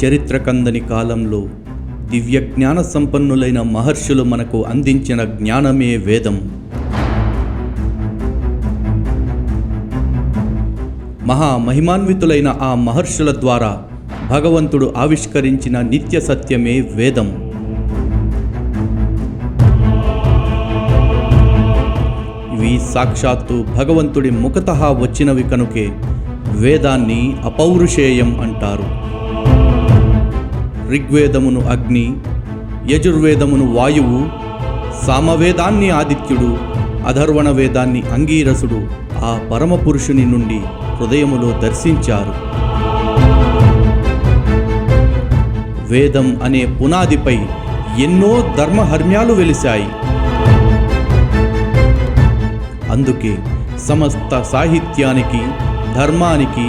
చరిత్రకందని కాలంలో దివ్య జ్ఞాన సంపన్నులైన మహర్షులు మనకు అందించిన జ్ఞానమే వేదం. మహా మహిమాన్వితులైన ఆ మహర్షుల ద్వారా భగవంతుడు ఆవిష్కరించిన నిత్య సత్యమే వేదం. ఇవి సాక్షాత్తు భగవంతుడి ముఖతః వచ్చినవి కనుకే వేదాన్ని అపౌరుషేయం అంటారు. ఋగ్వేదమును అగ్ని యజుర్వేదమును వాయువు సామవేదాన్ని ఆదిత్యుడు అధర్వణ వేదాన్ని అంగీరసుడు ఆ పరమపురుషుని నుండి హృదయములో దర్శించారు. వేదం అనే పునాదిపై ఎన్నో ధర్మహర్మ్యాలు వెలిశాయి. అందుకే సమస్త సాహిత్యానికి ధర్మానికి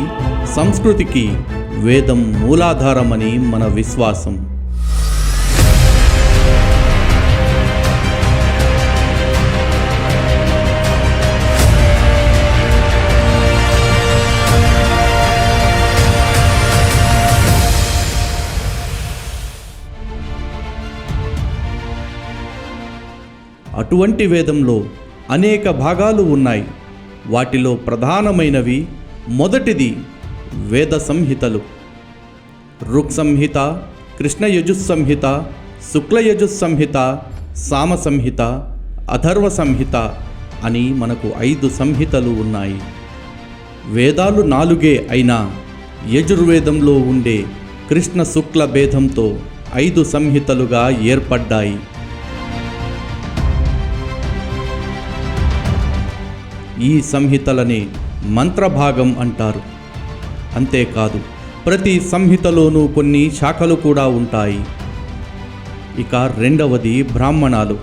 సంస్కృతికి వేదం మూలాధారమని మన విశ్వాసం. అటువంటి వేదంలో అనేక భాగాలు ఉన్నాయి. వాటిలో ప్రధానమైనవి మొదటిది వేద సంహితలు ఋక్ సంహిత కృష్ణ యజుస్సంహిత శుక్లయజుస్ సంహిత సామ సంహిత అథర్వ సంహిత అని మనకు ఐదు సంహితలు ఉన్నాయి. వేదాలు నాలుగే అయినా యజుర్వేదంలో ఉండే కృష్ణ శుక్ల భేదంతో ఐదు సంహితలుగా ఏర్పడ్డాయి. ఈ సంహితలని మంత్రభాగం అంటారు. అంతేకాదు ప్రతి సంహితలోనూ కొన్ని శాఖలు కూడా ఉంటాయి. ఇక రెండవది బ్రాహ్మణాలు.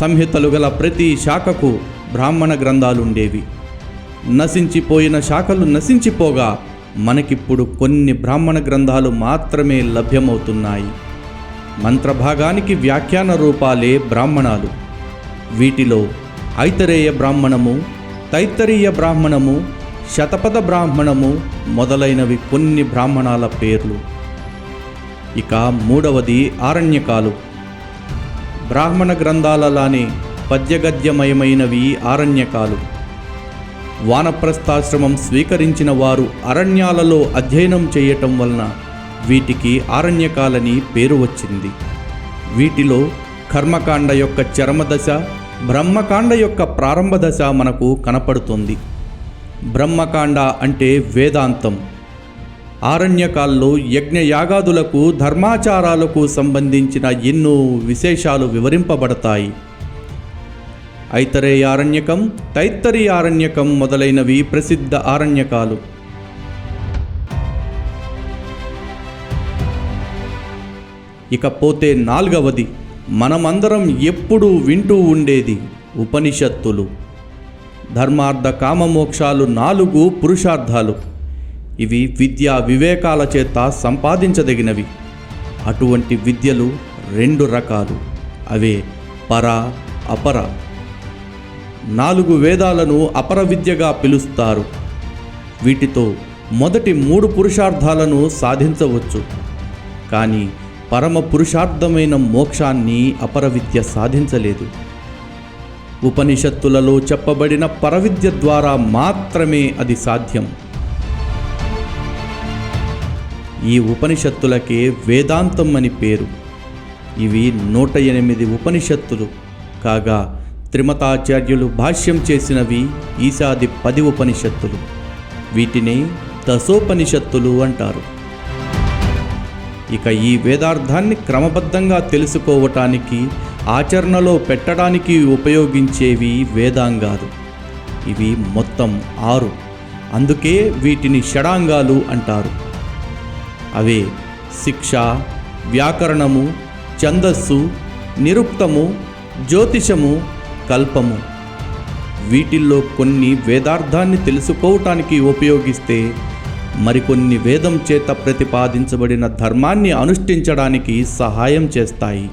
సంహితలు గల ప్రతి శాఖకు బ్రాహ్మణ గ్రంథాలుండేవి. నశించిపోయిన శాఖలు నశించిపోగా మనకిప్పుడు కొన్ని బ్రాహ్మణ గ్రంథాలు మాత్రమే లభ్యమవుతున్నాయి. మంత్రభాగానికి వ్యాఖ్యాన రూపాలే బ్రాహ్మణాలు. వీటిలో ఐతరేయ బ్రాహ్మణము తైత్తరీయ బ్రాహ్మణము శతపథ బ్రాహ్మణము మొదలైనవి కొన్ని బ్రాహ్మణాల పేర్లు. ఇక మూడవది ఆరణ్యకాలు. బ్రాహ్మణ గ్రంథాలలానే పద్యగద్యమయమైనవి ఆరణ్యకాలు. వానప్రస్థాశ్రమం స్వీకరించిన వారు అరణ్యాలలో అధ్యయనం చేయటం వలన వీటికి ఆరణ్యకాలని పేరు వచ్చింది. వీటిలో కర్మకాండ యొక్క చరమదశ బ్రహ్మకాండ యొక్క ప్రారంభ దశ మనకు కనపడుతుంది. బ్రహ్మకాండ అంటే వేదాంతం. ఆరణ్యకాల్లో యజ్ఞయాగాదులకు ధర్మాచారాలకు సంబంధించిన ఎన్నో విశేషాలు వివరింపబడతాయి. ఐతరే ఆరణ్యకం తైత్తరి ఆరణ్యకం మొదలైనవి ప్రసిద్ధ ఆరణ్యకాలు. ఇకపోతే నాలుగవది మనమందరం ఎప్పుడూ వింటూ ఉండేది ఉపనిషత్తులు. ధర్మార్థ కామమోక్షాలు నాలుగు పురుషార్థాలు. ఇవి విద్యా వివేకాల చేత సంపాదించదగినవి. అటువంటి విద్యలు రెండు రకాలు. అవే పర అపర. నాలుగు వేదాలను అపర విద్యగా పిలుస్తారు. వీటితో మొదటి మూడు పురుషార్థాలను సాధించవచ్చు. కానీ పరమ పురుషార్థమైన మోక్షాన్ని అపర విద్య సాధించలేదు. ఉపనిషత్తులలో చెప్పబడిన పరవిద్య ద్వారా మాత్రమే అది సాధ్యం. ఈ ఉపనిషత్తులకే వేదాంతం అని పేరు. ఇవి నూట ఎనిమిది ఉపనిషత్తులు. కాగా త్రిమతాచార్యులు భాష్యం చేసినవి ఈశాది పది ఉపనిషత్తులు. వీటిని దశోపనిషత్తులు అంటారు. ఇక ఈ వేదార్థాన్ని క్రమబద్ధంగా తెలుసుకోవటానికి ఆచరణలో పెట్టడానికి ఉపయోగించేవి వేదాంగాలు. ఇవి మొత్తం ఆరు. అందుకే వీటిని షడాంగాలు అంటారు. అవే శిక్ష వ్యాకరణము ఛందస్సు నిరుక్తము జ్యోతిషము కల్పము. వీటిల్లో కొన్ని వేదార్థాన్ని తెలుసుకోవటానికి ఉపయోగిస్తే మరికొన్ని వేదం చేత ప్రతిపాదించబడిన ధర్మాన్ని అనుష్ఠించడానికి సహాయం చేస్తాయి.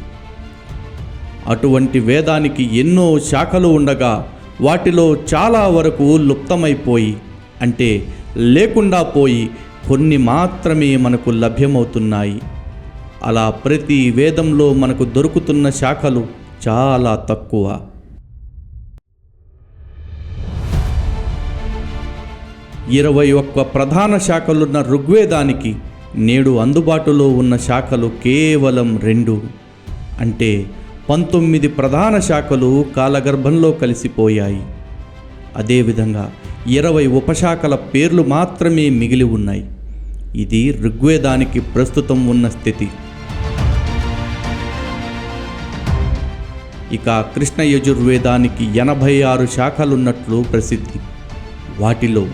అటువంటి వేదానికి ఎన్నో శాఖలు ఉండగా వాటిలో చాలా వరకు లుప్తమైపోయి అంటే లేకుండా పోయి కొన్ని మాత్రమే మనకు లభ్యమవుతున్నాయి. అలా ప్రతి వేదంలో మనకు దొరుకుతున్న శాఖలు చాలా తక్కువ. ఇరవై ఒక్క ప్రధాన శాఖలున్న ఋగ్వేదానికి నేడు అందుబాటులో ఉన్న శాఖలు కేవలం రెండు. అంటే పంతొమ్మిది ప్రధాన శాఖలు కాలగర్భంలో కలిసిపోయాయి. అదేవిధంగా ఇరవై ఉపశాఖల పేర్లు మాత్రమే మిగిలి ఉన్నాయి. ఇది ఋగ్వేదానికి ప్రస్తుతం ఉన్న స్థితి. ఇక కృష్ణ యజుర్వేదానికి ఎనభై ఆరు శాఖలున్నట్లు ప్రసిద్ధి. వాటిలో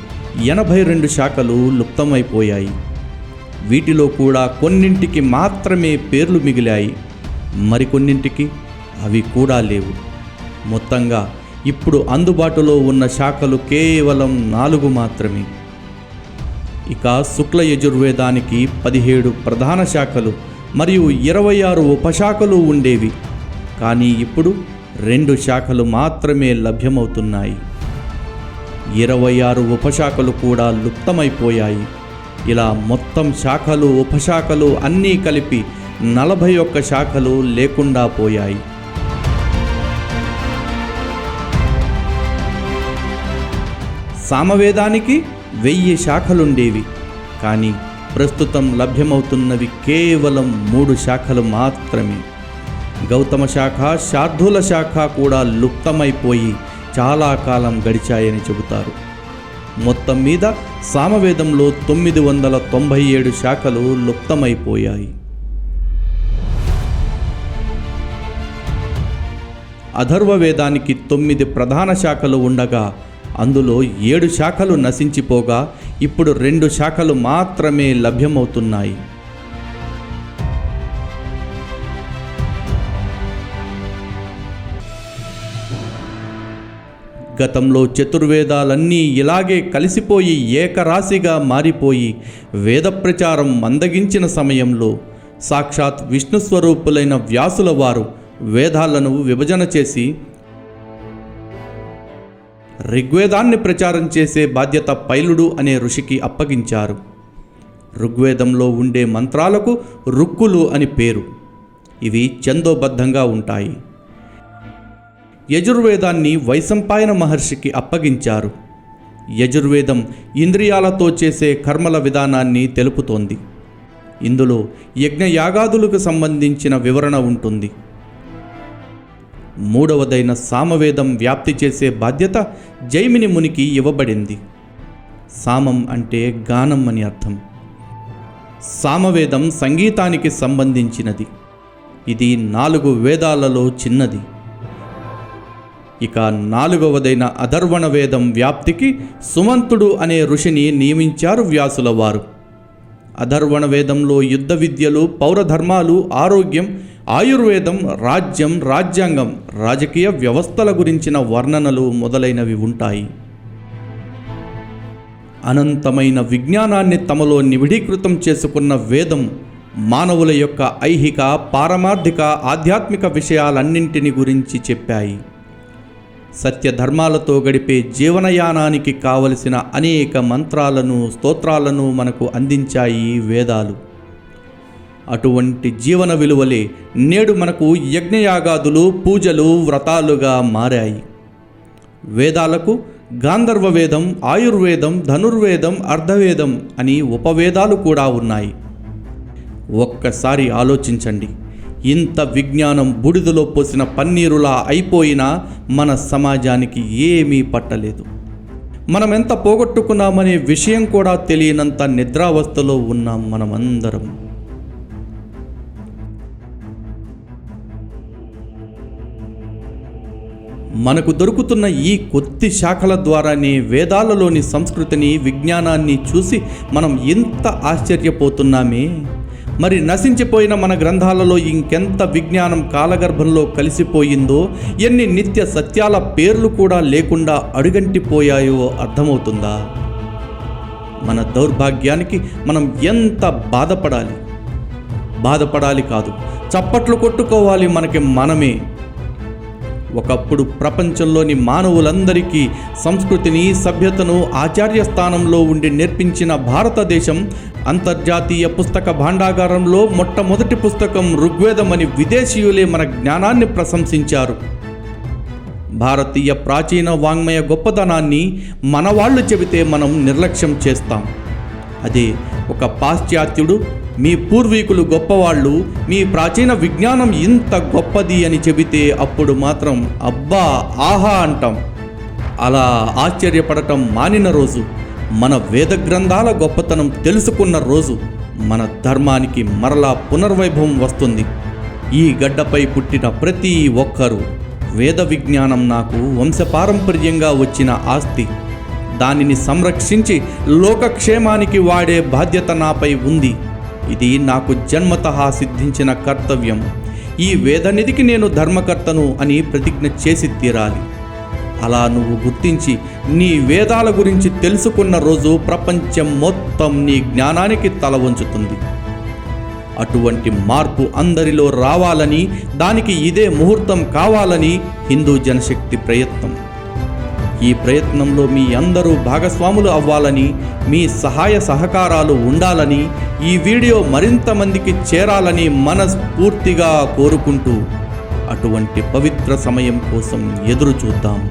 ఎనభై రెండు శాఖలు లుప్తమైపోయాయి. వీటిలో కూడా కొన్నింటికి మాత్రమే పేర్లు మిగిలాయి. మరికొన్నింటికి అవి కూడా లేవు. మొత్తంగా ఇప్పుడు అందుబాటులో ఉన్న శాఖలు కేవలం నాలుగు మాత్రమే. ఇక శుక్ల యజుర్వేదానికి పదిహేడు ప్రధాన శాఖలు మరియు ఇరవై ఆరు ఉపశాఖలు ఉండేవి. కానీ ఇప్పుడు రెండు శాఖలు మాత్రమే లభ్యమవుతున్నాయి. ఇరవై ఆరు ఉపశాఖలు కూడా లుప్తమైపోయాయి. ఇలా మొత్తం శాఖలు ఉపశాఖలు అన్నీ కలిపి నలభై ఒక్క శాఖలు లేకుండా పోయాయి. సామవేదానికి వెయ్యి శాఖలుండేవి. కానీ ప్రస్తుతం లభ్యమవుతున్నవి కేవలం మూడు శాఖలు మాత్రమే. గౌతమ శాఖ శార్ధుల శాఖ కూడా లుప్తమైపోయి చాలా కాలం గడిచాయని చెబుతారు. మొత్తం మీద సామవేదంలో తొమ్మిది వందల తొంభై ఏడు శాఖలు లుప్తమైపోయాయి. అథర్వవేదానికి తొమ్మిది ప్రధాన శాఖలు ఉండగా అందులో ఏడు శాఖలు నశించిపోగా ఇప్పుడు రెండు శాఖలు మాత్రమే లభ్యమవుతున్నాయి. గతంలో చతుర్వేదాలన్నీ ఇలాగే కలిసిపోయి ఏకరాశిగా మారిపోయి వేద ప్రచారం మందగించిన సమయంలో సాక్షాత్ విష్ణు స్వరూపులైన వ్యాసుల వారు వేదాలను విభజన చేసి ఋగ్వేదాన్ని ప్రచారం చేసే బాధ్యత పైలుడు అనే ఋషికి అప్పగించారు. ఋగ్వేదంలో ఉండే మంత్రాలకు రుక్కులు అని పేరు. ఇవి చందోబద్ధంగా ఉంటాయి. యజుర్వేదాన్ని వైశంపాయన మహర్షికి అప్పగించారు. యజుర్వేదం ఇంద్రియాలతో చేసే కర్మల విధానాన్ని తెలుపుతోంది. ఇందులో యజ్ఞయాగాదులకు సంబంధించిన వివరణ ఉంటుంది. మూడవదైన సామవేదం వ్యాప్తి చేసే బాధ్యత జైమిని మునికి ఇవ్వబడింది. సామం అంటే గానం అని అర్థం. సామవేదం సంగీతానికి సంబంధించినది. ఇది నాలుగు వేదాలలో చిన్నది. ఇక నాలుగవదైన అధర్వణ వేదం వ్యాప్తికి సుమంతుడు అనే ఋషిని నియమించారు వ్యాసుల వారు అధర్వణ వేదంలో యుద్ధ విద్యలు పౌరధర్మాలు ఆరోగ్యం ఆయుర్వేదం రాజ్యం రాజ్యాంగం రాజకీయ వ్యవస్థల గురించిన వర్ణనలు మొదలైనవి ఉంటాయి. అనంతమైన విజ్ఞానాన్ని తమలో నివిడీకృతం చేసుకున్న వేదం మానవుల యొక్క ఐహిక పారమార్థిక ఆధ్యాత్మిక విషయాలన్నింటిని గురించి చెప్పాయి. సత్యధర్మాలతో గడిపే జీవనయానానికి కావలసిన అనేక మంత్రాలను స్తోత్రాలను మనకు అందించాయి వేదాలు. అటువంటి జీవన విలువలే నేడు మనకు యజ్ఞయాగాదులు పూజలు వ్రతాలుగా మారాయి. వేదాలకు గాంధర్వ వేదం ఆయుర్వేదం ధనుర్వేదం అర్ధవేదం అని ఉపవేదాలు కూడా ఉన్నాయి. ఒక్కసారి ఆలోచించండి. ఇంత విజ్ఞానం బుడిదలో పోసిన పన్నీరులా అయిపోయినా మన సమాజానికి ఏమీ పట్టలేదు. మనం ఎంత పోగొట్టుకున్నామనే విషయం కూడా తెలియనంత నిద్రావస్థలో ఉన్నాం మనమందరం. మనకు దొరుకుతున్న ఈ కొత్తి శాఖల ద్వారానే వేదాలలోని సంస్కృతిని విజ్ఞానాన్ని చూసి మనం ఎంత ఆశ్చర్యపోతున్నామే? మరి నశించిపోయిన మన గ్రంథాలలో ఇంకెంత విజ్ఞానం కాలగర్భంలో కలిసిపోయిందో ఎన్ని నిత్య సత్యాల పేర్లు కూడా లేకుండా అడుగంటిపోయాయో అర్థమవుతుందా? మన దౌర్భాగ్యానికి మనం ఎంత బాధపడాలి? బాధపడాలి కాదు చప్పట్లు కొట్టుకోవాలి మనకి మనమే. ఒకప్పుడు ప్రపంచంలోని మానవులందరికీ సంస్కృతిని సభ్యతను ఆచార్య స్థానంలో ఉండి నేర్పించిన భారతదేశం అంతర్జాతీయ పుస్తక భాండాగారంలో మొట్టమొదటి పుస్తకం ఋగ్వేదమని విదేశీయులే మన జ్ఞానాన్ని ప్రశంసించారు. భారతీయ ప్రాచీన వాంగ్మయ గొప్పతనాన్ని మనవాళ్ళు చెబితే మనం నిర్లక్ష్యం చేస్తాం. అదే ఒక పాశ్చాత్యుడు మీ పూర్వీకులు గొప్పవాళ్ళు మీ ప్రాచీన విజ్ఞానం ఇంత గొప్పది అని చెబితే అప్పుడు మాత్రం అబ్బా ఆహా అంటాం. అలా ఆశ్చర్యపడటం మానిన రోజు మన వేద గ్రంథాల గొప్పతనం తెలుసుకున్న రోజు మన ధర్మానికి మరలా పునర్వైభవం వస్తుంది. ఈ గడ్డపై పుట్టిన ప్రతి ఒక్కరూ వేద విజ్ఞానం నాకు వంశపారంపర్యంగా వచ్చిన ఆస్తి. దానిని సంరక్షించి లోకక్షేమానికి వాడే బాధ్యత నాపై ఉంది. ఇది నాకు జన్మతః సిద్ధించిన కర్తవ్యం. ఈ వేదనిధికి నేను ధర్మకర్తను అని ప్రతిజ్ఞ చేసి తీరాలి. అలా నువ్వు గుర్తించి నీ వేదాల గురించి తెలుసుకున్న రోజు ప్రపంచం మొత్తం నీ జ్ఞానానికి తల వంచుతుంది. అటువంటి మార్పు అందరిలో రావాలని దానికి ఇదే ముహూర్తం కావాలని హిందూ జనశక్తి ప్రయత్నం. ఈ ప్రయత్నంలో మీ అందరూ భాగస్వాములు అవ్వాలని మీ సహాయ సహకారాలు ఉండాలని ఈ వీడియో మరింత మందికి చేరాలని మనస్ఫూర్తిగా కోరుకుంటూ అటువంటి పవిత్ర సమయం కోసం ఎదురు చూద్దాం.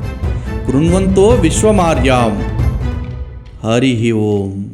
కృణ్వంతో విశ్వమార్యాం. హరి ఓం.